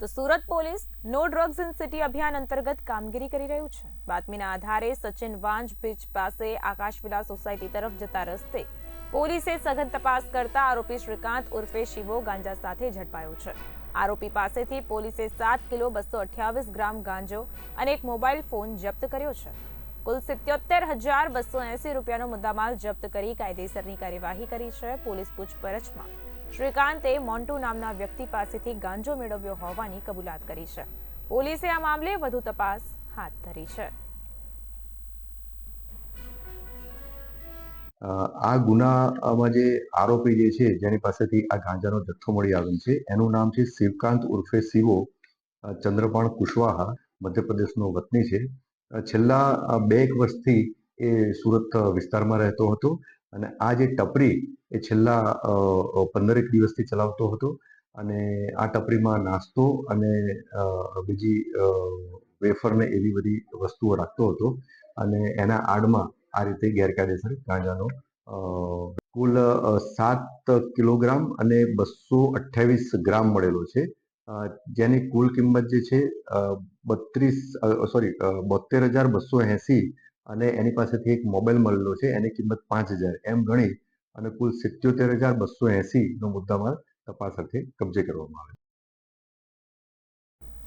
તો Surat police no drugs in city અભિયાન અંતર્ગત કામગીરી કરી રહ્યું છે. બાતમીના આધારે સચિન વાંજ બીચ પાસે આકાશવિલા સોસાયટી તરફ જતા રસ્તે પોલીસે સઘન તપાસ કરતા આરોપી શ્રીકાંત ઉર્ફે શિવો ગાંજા સાથે ઝડપાયો છે. આરોપી પાસેથી પોલીસે સાત કિલો બસો અઠ્યાવીસ ગ્રામ ગાંજો અને એક મોબાઈલ ફોન જપ્ત કર્યો છે. કુલ સિત્યોતેર હજાર બસો એસી રૂપિયાનો મુદ્દામાલ જપ્ત કરી કાયદેસરની કાર્યવાહી કરી છે પોલીસ પૂછપરછમાં. શ્રીકાંતે મોન્ટુ નામના વ્યક્તિ પાસેથી ગાંજો મેળવ્યો હોવાની કબૂલાત કરી છે. પોલીસે આ મામલે વધુ તપાસ હાથ ધરી છે. આ ગુનામાં જે આરોપી જે છે, જેની પાસેથી આ ગાંજાનો જથ્થો મળી આવેલ છે, એનું નામ છે શિવકાંત ઉર્ફે શિવો ચંદ્રપાણ કુશવાહા, મધ્યપ્રદેશનો વતની છે. છેલ્લા બે એક વર્ષથી એ સુરત વિસ્તારમાં રહેતો હતો અને આ જે ટપરી એ છેલ્લા પંદરેક દિવસથી ચલાવતો હતો અને આ ટપરીમાં નાસ્તો અને બીજી વેફરને એવી બધી વસ્તુઓ રાખતો હતો અને એના આડમાં આ રીતે ગેરકાયદેસર ગાંજાનો કુલ સાત કિલોગ્રામ અને બસો અઠ્યાવીસ ગ્રામ મળેલો છે. જેની કુલ કિંમત જે છે બત્રીસ સોરી બોતેર હજાર બસો એંસી અને એની પાસેથી એક મોબાઈલ મળેલો છે. એની કિંમત પાંચ હજાર. એમ ગણી અને કુલ સિત્યોતેર હજાર બસો એંસીનો મુદ્દામાલ તપાસ અર્થે કબજે કરવામાં આવે